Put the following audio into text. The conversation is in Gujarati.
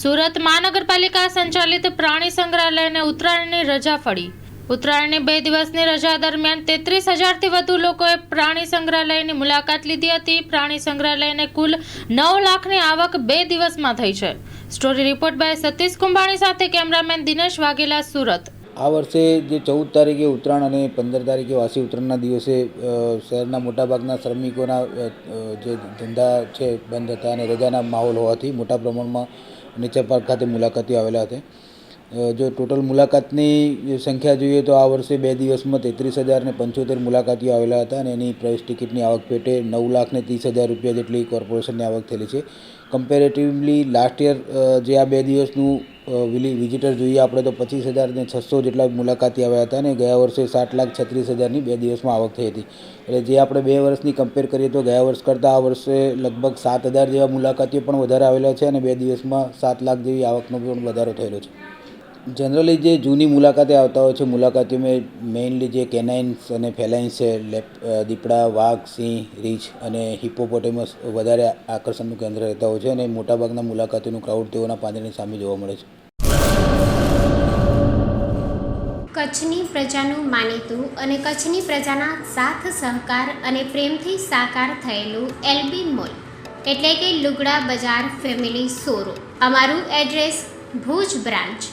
સુરત મહાનગરપાલિકા સંચાલિત પ્રાણી સંગ્રહાલયને ઉત્તરાયણની રજા ફળી. ઉત્તરાયણની બે દિવસની રજા દરમિયાન તેત્રીસ હજારથી વધુ લોકોએ પ્રાણી સંગ્રહાલયની મુલાકાત લીધી હતી. પ્રાણી સંગ્રહાલયને કુલ નવ લાખની આવક બે દિવસમાં થઈ છે. Story report by Satish Kumbhani સાથે કેમેરામેન દિનેશ વાઘેલા, સુરત. આ વર્ષે જે ચૌદ તારીખે ઉત્તરાયણ અને પંદર તારીખે વાસી ઉત્તરાયણના દિવસે શહેરના મોટાભાગના શ્રમિકોના જે ધંધા છે, બંધ હતા અને રજાના માહોલ હોવાથી મોટા પ્રમાણમાં નેચર પાર્ક ખાતે મુલાકાતીઓ આવેલા હતા. જો ટોટલ મુલાકાતની સંખ્યા જોઈએ તો આ વર્ષે બે દિવસમાં તેત્રીસ હજાર ને પંચોતેર મુલાકાતીઓ આવેલા હતા અને એની પ્રવેશ ટિકિટની આવક પેટે નવ લાખ ને ત્રીસ હજાર રૂપિયા જેટલી કોર્પોરેશનની આવક થયેલી છે. કમ્પેરેટિવલી લાસ્ટ યર જે આ બે દિવસનું વિઝિટર જોઈએ. આપણે તો પચીસ હજાર ને છસો જેટલા મુલાકાતી આવ્યા હતા અને ગયા વર્ષે સાત લાખ છત્રીસ હજારની બે દિવસમાં આવક થઈ હતી. એટલે જે આપણે બે વર્ષની કમ્પેર કરીએ તો ગયા વર્ષ કરતાં આ વર્ષે લગભગ સાત હજાર જેવા મુલાકાતીઓ પણ વધારે આવેલા છે અને બે દિવસમાં સાત લાખ જેવી આવકનો પણ વધારો થયેલો છે. જનરલી જે જૂની મુલાકાતે આવતા હોય છે, મુલાકાતીઓમાં મેઇનલી જે કેનાઇન્સ અને ફેલાઇન્સ છે લેપ દીપડા, વાઘ, સિંહ, રીંછ અને હિપ્પોપોટેમસ વધારે આકર્ષણનું કેન્દ્ર રહેતા હોય છે અને મોટાભાગના મુલાકાતીઓનું ક્રાઉડ તેઓના પાંદડાની સામે જોવા મળે છે. કચ્છની પ્રજાનું માનીતું અને કચ્છની પ્રજાના સાથ, સહકાર અને પ્રેમથી સાકાર થયેલું એલબી મોલ. એટલે કે લુગડા બજાર ફેમિલી શોરૂમ. અમારું address Bhuj branch.